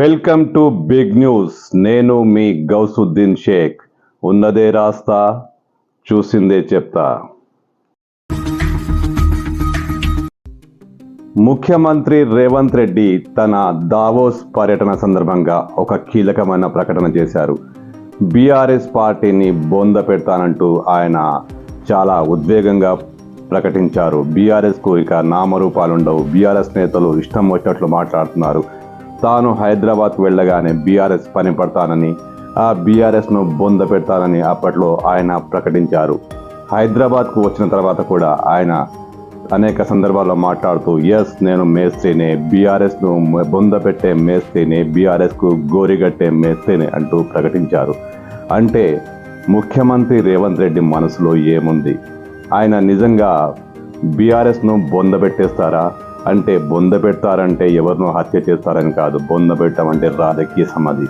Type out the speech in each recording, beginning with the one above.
Welcome to big news. నేను మీ గౌసుద్దీన్ షేక్. ఉన్నదే రాస్తా చూసిందే చెప్తా. ముఖ్యమంత్రి రేవంత్ రెడ్డి తన దావోస్ పర్యటన సందర్భంగా ఒక కీలకమైన ప్రకటన చేశారు. బీఆర్ఎస్ పార్టీని బొంద పెడతానంటూ ఆయన చాలా ఉద్వేగంగా ప్రకటించారు. బీఆర్ఎస్కు ఇక నామరూపాలుండవు. బీఆర్ఎస్ నేతలు ఇష్టం వచ్చినట్లు మాట్లాడుతున్నారు. తాను హైదరాబాద్కు వెళ్ళగానే బీఆర్ఎస్ పని పడతానని ఆ బీఆర్ఎస్ను బొంద పెడతానని అప్పట్లో ఆయన ప్రకటించారు. హైదరాబాద్కు వచ్చిన తర్వాత కూడా ఆయన అనేక సందర్భాల్లో మాట్లాడుతూ ఎస్ నేను మేస్తేనే బీఆర్ఎస్ను బొంద పెట్టే మేస్తేనే బీఆర్ఎస్కు గోరిగట్టే మేస్తేనే అంటూ ప్రకటించారు. అంటే ముఖ్యమంత్రి రేవంత్ రెడ్డి మనసులో ఏముంది? ఆయన నిజంగా బీఆర్ఎస్ను బొంద పెట్టేస్తారా? అంటే బొంద పెడతారంటే ఎవరినో హత్య చేస్తారని కాదు బొంద పెట్టడం అంటే రాజకీయ సమాధి.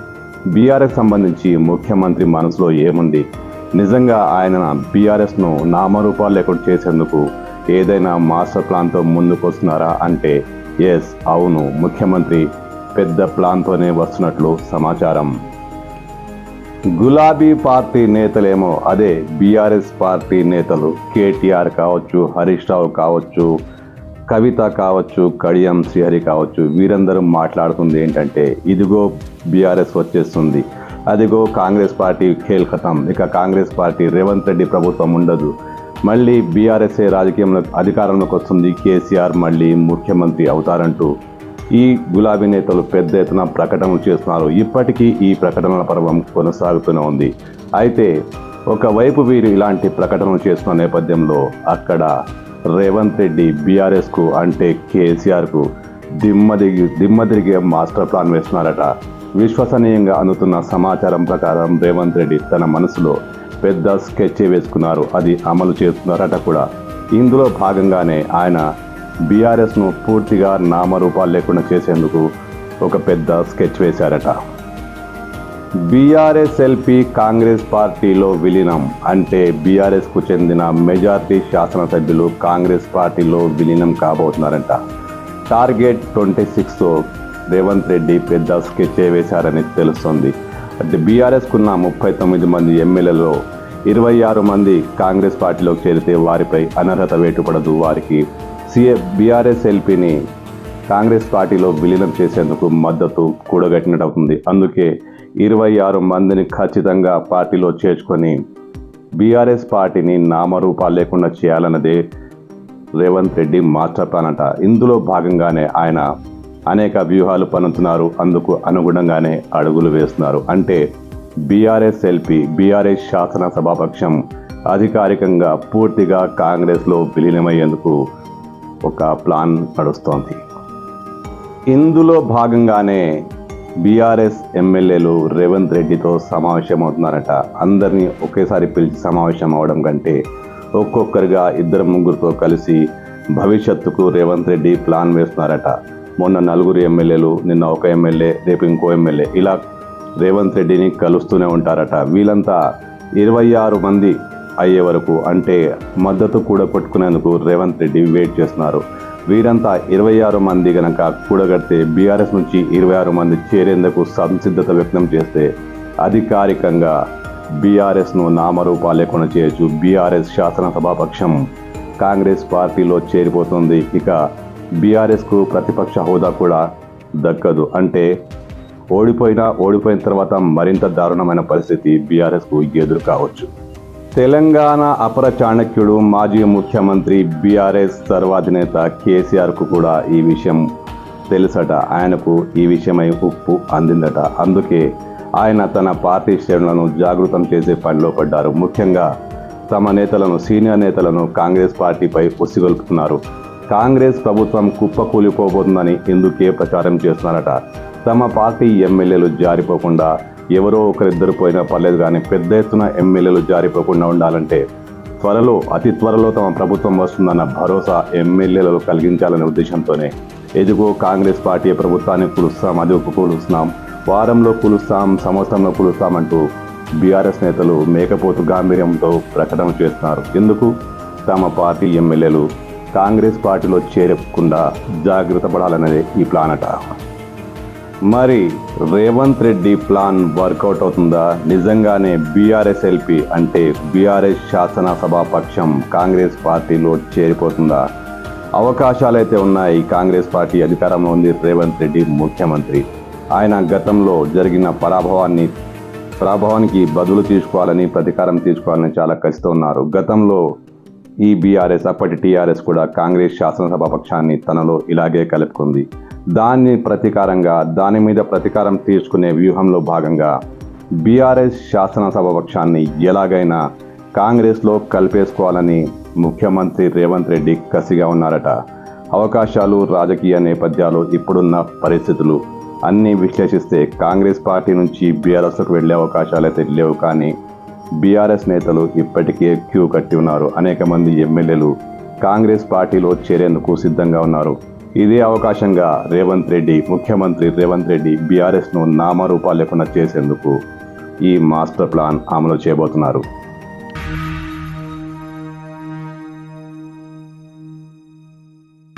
బీఆర్ఎస్ సంబంధించి ముఖ్యమంత్రి మనసులో ఏముంది? నిజంగా ఆయన బీఆర్ఎస్ను నామరూపాలు లేకుండా చేసేందుకు ఏదైనా మాస్టర్ ప్లాన్తో ముందుకు వస్తున్నారా అంటే ఎస్ అవును ముఖ్యమంత్రి పెద్ద ప్లాన్తోనే వస్తున్నట్లు సమాచారం. గులాబీ పార్టీ నేతలేమో అదే బీఆర్ఎస్ పార్టీ నేతలు కేటీఆర్ కావచ్చు హరీష్ రావు కావచ్చు కవిత కావచ్చు కడియం శ్రీహరి కావచ్చు వీరందరూ మాట్లాడుతుంది ఏంటంటే ఇదిగో బీఆర్ఎస్ వచ్చేస్తుంది. అదిగో కాంగ్రెస్ పార్టీ ఖేల్ ఖతం. ఇక కాంగ్రెస్ పార్టీ రేవంత్ రెడ్డి ప్రభుత్వం ఉండదు. మళ్ళీ బీఆర్ఎస్ఏ రాజకీయంలో అధికారంలోకి వస్తుంది కేసీఆర్ మళ్ళీ ముఖ్యమంత్రి అవుతారంటూ ఈ గులాబీ నేతలు పెద్ద ఎత్తున ప్రకటనలు చేస్తున్నారు. ఇప్పటికీ ఈ ప్రకటనల పర్వం కొనసాగుతూనే ఉంది. అయితే ఒకవైపు వీరు ఇలాంటి ప్రకటనలు చేస్తున్న నేపథ్యంలో అక్కడ రేవంత్ రెడ్డి బీఆర్ఎస్కు అంటే కేసీఆర్కు దిమ్మ దిగి దిమ్మ మాస్టర్ ప్లాన్ వేస్తున్నారట. విశ్వసనీయంగా అందుతున్న సమాచారం ప్రకారం రేవంత్ రెడ్డి తన మనసులో పెద్ద స్కెచ్ వేసుకున్నారు. అది అమలు చేస్తున్నారట కూడా. ఇందులో భాగంగానే ఆయన బీఆర్ఎస్ను పూర్తిగా నామరూపాలు లేకుండా చేసేందుకు ఒక పెద్ద స్కెచ్ వేశారట. బీఆర్ఎస్ఎల్పి కాంగ్రెస్ పార్టీలో విలీనం అంటే బీఆర్ఎస్కు చెందిన మెజార్టీ శాసనసభ్యులు కాంగ్రెస్ పార్టీలో విలీనం కాబోతున్నారంట. టార్గెట్ ట్వంటీ సిక్స్తో రేవంత్ రెడ్డి పెద్ద స్కెచ్ వేశారని తెలుస్తోంది. అంటే బీఆర్ఎస్కున్న ముప్పై తొమ్మిది మంది ఎమ్మెల్యేలలో ఇరవై ఆరు మంది కాంగ్రెస్ పార్టీలోకి చేరితే వారిపై అనర్హత వేటుపడదు. వారికి సీఏ బీఆర్ఎస్ ఎల్పీని కాంగ్రెస్ పార్టీలో విలీనం చేసేందుకు మద్దతు కూడగట్టినట్టు అందుకే ఇరవై ఆరు మందిని ఖచ్చితంగా పార్టీలో చేర్చుకొని బీఆర్ఎస్ పార్టీని నామరూపాలు లేకుండా చేయాలన్నదే రేవంత్ రెడ్డి మాస్టర్ ప్లాన్ అంట. ఇందులో భాగంగానే ఆయన అనేక వ్యూహాలు పనుతున్నారు అందుకు అనుగుణంగానే అడుగులు వేస్తున్నారు. అంటే బీఆర్ఎస్ ఎల్పి బీఆర్ఎస్ శాసనసభాపక్షం అధికారికంగా పూర్తిగా కాంగ్రెస్లో విలీనమయ్యేందుకు ఒక ప్లాన్ నడుస్తోంది. ఇందులో భాగంగానే బీఆర్ఎస్ ఎమ్మెల్యేలు రేవంత్ రెడ్డితో సమావేశమవుతున్నారట. అందరినీ ఒకేసారి పిలిచి సమావేశం అవడం కంటే ఒక్కొక్కరిగా ఇద్దరు ముగ్గురితో కలిసి భవిష్యత్తుకు రేవంత్ రెడ్డి ప్లాన్ వేస్తున్నారట. మొన్న నలుగురు ఎమ్మెల్యేలు నిన్న ఒక ఎమ్మెల్యే రేపు ఇంకో ఎమ్మెల్యే. ఇలా రేవంత్ రెడ్డిని కలుస్తూనే ఉంటారట. వీళ్ళంతా ఇరవై ఆరు మంది అయ్యే వరకు అంటే మద్దతు కూడా పట్టుకునేందుకు రేవంత్ రెడ్డి వెయిట్ చేస్తున్నారు. వీరంతా ఇరవై ఆరు మంది గనక కూడగడితే బీఆర్ఎస్ నుంచి ఇరవై ఆరు మంది చేరేందుకు సంసిద్ధత వ్యక్తం చేస్తే అధికారికంగా బీఆర్ఎస్ను నామరూపా లేకుండా చేయొచ్చు. బీఆర్ఎస్ శాసనసభాపక్షం కాంగ్రెస్ పార్టీలో చేరిపోతుంది. ఇక బీఆర్ఎస్కు ప్రతిపక్ష హోదా కూడా దక్కదు. అంటే ఓడిపోయినా ఓడిపోయిన తర్వాత మరింత దారుణమైన పరిస్థితి బీఆర్ఎస్కు ఎదురు కావచ్చు. తెలంగాణ అపర చాణక్యుడు మాజీ ముఖ్యమంత్రి బీఆర్ఎస్ సర్వాధినేత కేసీఆర్కు కూడా ఈ విషయం తెలుసట. ఆయనకు ఈ విషయమై ఉప్పు అందిందట. అందుకే ఆయన తన పార్టీ శ్రేణులను జాగృతం చేసే పనిలో పడ్డారు. ముఖ్యంగా తమ నేతలను సీనియర్ నేతలను కాంగ్రెస్ పార్టీపై ఉసిగొల్పుతున్నారు. కాంగ్రెస్ ప్రభుత్వం కుప్పకూలిపోబోతుందని ఇందుకే ప్రచారం చేస్తున్నారట. తమ పార్టీ ఎమ్మెల్యేలు జారిపోకుండా ఎవరో ఒకరిద్దరు పోయినా పర్లేదు కానీ పెద్ద ఎత్తున ఎమ్మెల్యేలు జారిపోకుండా ఉండాలంటే త్వరలో అతి త్వరలో తమ ప్రభుత్వం వస్తుందన్న భరోసా ఎమ్మెల్యేలు కలిగించాలనే ఉద్దేశంతోనే ఎదుగో కాంగ్రెస్ పార్టీ ప్రభుత్వాన్ని కూలుస్తాం అది కూలుస్తున్నాం వారంలో కూలుస్తాం సంవత్సరంలో కూలుస్తామంటూ బీఆర్ఎస్ నేతలు మేకపోతు గాంభీర్యంతో ప్రకటన చేస్తున్నారు. ఎందుకు? తమ పార్టీ ఎమ్మెల్యేలు కాంగ్రెస్ పార్టీలో చేరకుండా జాగ్రత్త పడాలన్నదే ఈ ప్లాన్ అట మరి రేవంత్ రెడ్డి ప్లాన్ వర్కౌట్ అవుతుందా? నిజంగానే బీఆర్ఎస్ ఎల్పి అంటే బీఆర్ఎస్ శాసనసభా పక్షం కాంగ్రెస్ పార్టీలో చేరిపోతుందా? అవకాశాలైతే ఉన్నాయి. కాంగ్రెస్ పార్టీ అధికారంలో ఉంది. రేవంత్ రెడ్డి ముఖ్యమంత్రి. ఆయన గతంలో జరిగిన పరాభవాన్ని పరాభవానికి బదులు తీసుకోవాలని ప్రతీకారం తీసుకోవాలని చాలా కసితో ఉన్నారు గతంలో ఈ బీఆర్ఎస్ అప్పటి టీఆర్ఎస్ కూడా కాంగ్రెస్ శాసనసభ పక్షాన్ని తనలో ఇలాగే కలుపుకుంది. దాన్ని ప్రతీకారంగా దాని మీద ప్రతీకారం తీర్చుకునే వ్యూహంలో భాగంగా బీఆర్ఎస్ శాసనసభ పక్షాన్ని ఎలాగైనా కాంగ్రెస్లో కలిపేసుకోవాలని ముఖ్యమంత్రి రేవంత్ రెడ్డి కసిగా ఉన్నారట. అవకాశాలు రాజకీయ నేపథ్యాలు ఇప్పుడున్న పరిస్థితులు. అన్నీ విశ్లేషిస్తే కాంగ్రెస్ పార్టీ నుంచి బీఆర్ఎస్లకు వెళ్ళే అవకాశాలు లేవు కానీ బీఆర్ఎస్ నేతలు ఇప్పటికే క్యూ కట్టి ఉన్నారు. అనేక మంది ఎమ్మెల్యేలు కాంగ్రెస్ పార్టీలో చేరేందుకు సిద్ధంగా ఉన్నారు. ఇదే అవకాశంగా రేవంత్ రెడ్డి ముఖ్యమంత్రి రేవంత్ రెడ్డి బీఆర్ఎస్ను నామరూపాలు లేకుండా చేసేందుకు ఈ మాస్టర్ ప్లాన్ అమలు చేయబోతున్నారు.